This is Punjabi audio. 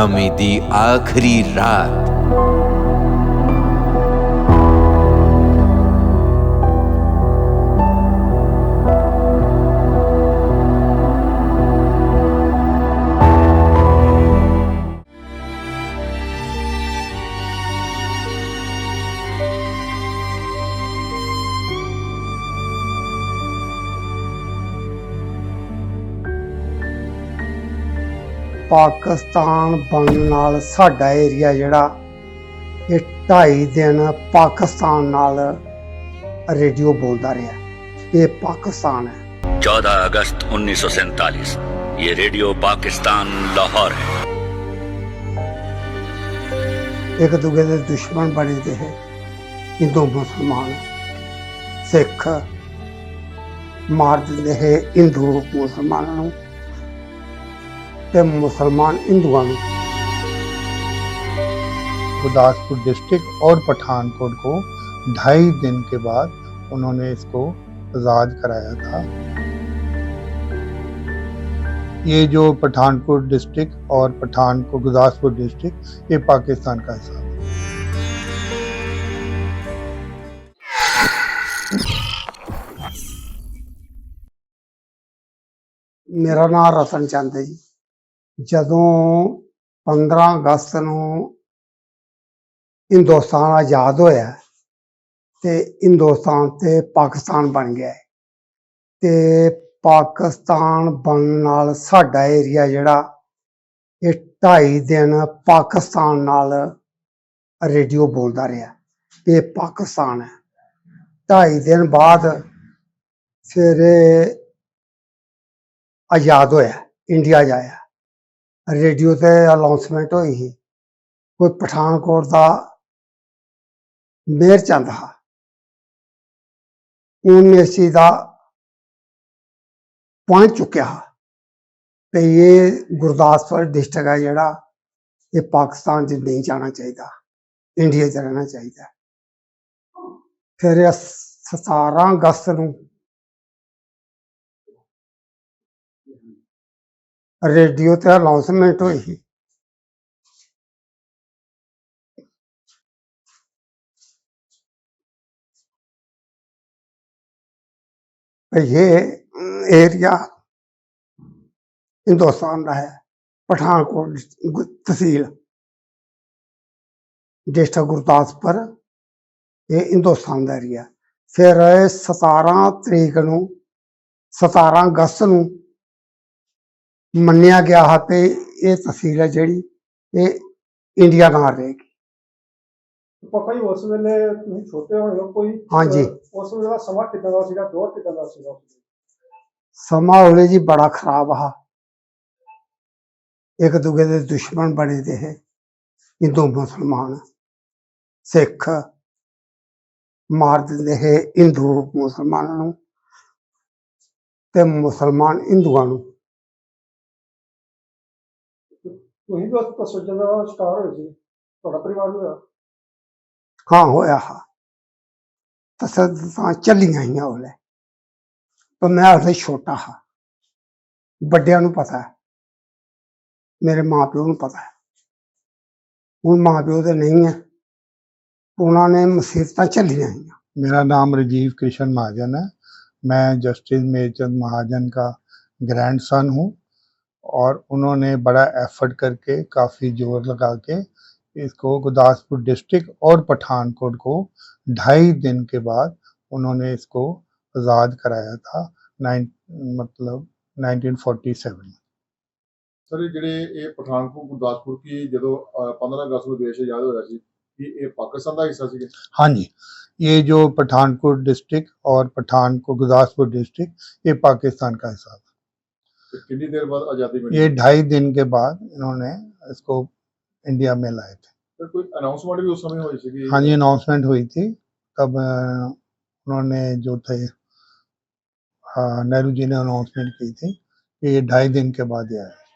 ਗੁਲਾਮੀ ਦੀ ਆਖਰੀ ਰਾਤ। ਪਾਕਿਸਤਾਨ ਬਣਨ ਨਾਲ ਸਾਡਾ ਏਰੀਆ ਜਿਹੜਾ ਇਹ 2.5 ਦਿਨ ਪਾਕਿਸਤਾਨ ਨਾਲ ਰੇਡੀਓ ਬੋਲਦਾ ਰਿਹਾ ਇਹ ਪਾਕਿਸਤਾਨ ਹੈ 14 अगस्त 1947 ये रेडियो पाकिस्तान लाहौर है ਇੱਕ ਦੂਜੇ ਦੇ ਦੁਸ਼ਮਣ ਬਣੇ ਤੇ ਹੈ ਹਿੰਦੂ ਮੁਸਲਮਾਨ ਸਿੱਖ ਮਾਰ ਦਿੰਦੇ ਹੈ ਹਿੰਦੂ ਮੁਸਲਮਾਨਾਂ ਨੂੰ ते मुसलमान हिंदुओं गुरदासपुर डिस्ट्रिक्ट और पठानकोट को ढाई दिन के बाद उन्होंने इसको आज़ाद कराया था। ये जो पठानकोट डिस्ट्रिक्ट और पठानकोट, गुरदासपुर डिस्ट्रिक्ट, ये पाकिस्तान का हिस्सा मेरा नाम रतन चंद है जी। ਜਦੋਂ 15 ਅਗਸਤ ਨੂੰ ਹਿੰਦੁਸਤਾਨ ਆਜ਼ਾਦ ਹੋਇਆ ਤੇ ਹਿੰਦੁਸਤਾਨ ਤੇ ਪਾਕਿਸਤਾਨ ਬਣ ਗਿਆ ਹੈ। ਤੇ ਪਾਕਿਸਤਾਨ ਬਣਨ ਨਾਲ ਸਾਡਾ ਏਰੀਆ ਜਿਹੜਾ ਇਹ ਢਾਈ ਦਿਨ ਪਾਕਿਸਤਾਨ ਨਾਲ ਰੇਡੀਓ ਬੋਲਦਾ ਰਿਹਾ ਇਹ ਪਾਕਿਸਤਾਨ ਹੈ ਢਾਈ ਦਿਨ ਬਾਅਦ ਫਿਰ ਆਜ਼ਾਦ ਹੋਇਆ, ਇੰਡੀਆ ਜਾਇਆ ਰੇਡੀਓ ਤੇ ਅਨਾਉਂਸਮੈਂਟ ਹੋਈ ਸੀ। ਕੋਈ ਪਠਾਨਕੋਟ ਦਾ ਮੇਰ ਚੰਦ ਹਾਂ। ਉਹਨੇ ਇਸ ਦਾ ਪੁਆਇੰਟ ਚੁੱਕਿਆ ਤੇ ਇਹ ਗੁਰਦਾਸਪੁਰ ਡਿਸਟ੍ਰਿਕਟ ਹੈ ਜਿਹੜਾ ਇਹ ਪਾਕਿਸਤਾਨ 'ਚ ਨਹੀਂ ਜਾਣਾ ਚਾਹੀਦਾ ਇੰਡੀਆ 'ਚ ਰਹਿਣਾ ਚਾਹੀਦਾ। ਫਿਰ ਇਹ 17 ਅਗਸਤ ਨੂੰ ਰੇਡੀਓ ਤੇ ਅਨਾਉਂਸਮੈਂਟ ਹੋਈ ਸੀ। ਇਹ ਏਰੀਆ ਹਿੰਦੁਸਤਾਨ ਦਾ ਹੈ, ਪਠਾਨਕੋਟ ਤਹਿਸੀਲ, ਡਿਸਟ੍ਰਿਕਟ ਗੁਰਦਾਸਪੁਰ। ਇਹ ਹਿੰਦੁਸਤਾਨ ਦਾ ਏਰੀਆ ਫਿਰ ਇਹ 17 ਤਰੀਕ ਨੂੰ 17 ਅਗਸਤ ਨੂੰ ਮੰਨਿਆ ਗਿਆ ਹੈ ਕਿ ਇਹ ਤਹਿਸੀਲ ਹੈ ਜਿਹੜੀ ਇਹ ਇੰਡੀਆ ਨਾਲ ਰਹੇਗੀ। ਪਾਪਾ ਜੀ ਉਸ ਵੇਲੇ ਤੁਸੀਂ ਛੋਟੇ ਹੋਏ ਹੋ ਕੋਈ ਹਾਂਜੀ। ਉਸ ਵੇਲੇ ਦਾ ਸਮਾਂ ਕਿਦਾਂ ਦਾ ਸੀਗਾ? ਦੌਰ ਕਿਦਾਂ ਦਾ ਸੀਗਾ ਉਸ ਵੇਲੇ? ਸਮਾਂ ਉਹਲੇ ਜੀ ਬੜਾ ਖਰਾਬ ਆ। ਇੱਕ ਦੂਜੇ ਦੇ ਦੁਸ਼ਮਣ ਬਣੇ ਤੇ ਹੈ। ਹਿੰਦੂ ਮੁਸਲਮਾਨ ਸਿੱਖ ਮਾਰ ਦਿੰਦੇ ਹੈ। ਹਿੰਦੂ ਮੁਸਲਮਾਨਾਂ ਨੂੰ ਤੇ ਮੁਸਲਮਾਨ ਹਿੰਦੂਆਂ ਨੂੰ। ਤੁਸੀਂ ਵੀ ਉਸ ਤਸਵੀਰ ਦਾ ਸ਼ਿਕਾਰ ਹੋਏ ਸੀ ਤੁਹਾਡਾ ਪਰਿਵਾਰ ਵੀ ਹੋਇਆ ਹਾਂ ਹੋਇਆ ਹਾਂ ਤਸੱਦਤਾਂ ਚੱਲੀਆਂ ਹੀ ਉਹਲੇ ਪਰ ਮੈਂ ਉਹਲੇ ਛੋਟਾ ਹਾਂ ਵੱਡਿਆਂ ਨੂੰ ਪਤਾ ਹੈ ਮੇਰੇ ਮਾਪਿਓ ਨੂੰ ਪਤਾ ਹੈ ਹੁਣ ਮਾਪਿਓ ਤੇ ਨਹੀਂ ਹੈ ਉਹਨਾਂ ਨੇ ਮੁਸੀਬਤਾਂ ਝੱਲੀਆਂ ਹੀ मेरा नाम राजीव कृष्ण महाजन है मैं जस्टिस मेरचंद महाजन का ग्रैंडसन हूँ और उन्होंने बड़ा एफर्ट करके काफ़ी जोर लगा के इसको गुरदासपुर डिस्ट्रिक्ट और पठानकोट को ढाई दिन के बाद उन्होंने इसको आज़ाद कराया था नाइन मतलब 1947 में ਸਰ ਇਹ ਜਿਹੜੇ ਇਹ ਪਠਾਨਕੋਟ ਗੁਰਦਾਸਪੁਰ ਕੀ ਜਦੋਂ ਅਹ, 15 ਅਗਸਤ ਨੂੰ ਦੇਸ਼ ਆਜ਼ਾਦ ਹੋਇਆ ਸੀ ਕਿ ਇਹ ਪਾਕਿਸਤਾਨ ਦਾ ਹਿੱਸਾ ਸੀਗੇ हाँ जी ये जो पठानकोट डिस्ट्रिक्ट और पठानकोट गुरदासपुर डिस्ट्रिक्ट ये पाकिस्तान का हिस्सा था कितनी देर बाद आज़ादी मिली ये ढाई दिन के बाद इन्होंने इसको इंडिया में लाए थे। कोई अनाउंसमेंट भी उस समय हुई थी हाँ जी अनाउंसमेंट हुई थी। तब उन्होंने जो थे नेहरू जी ने अनाउंसमेंट की थी कि ये ढाई दिन के बाद ये आया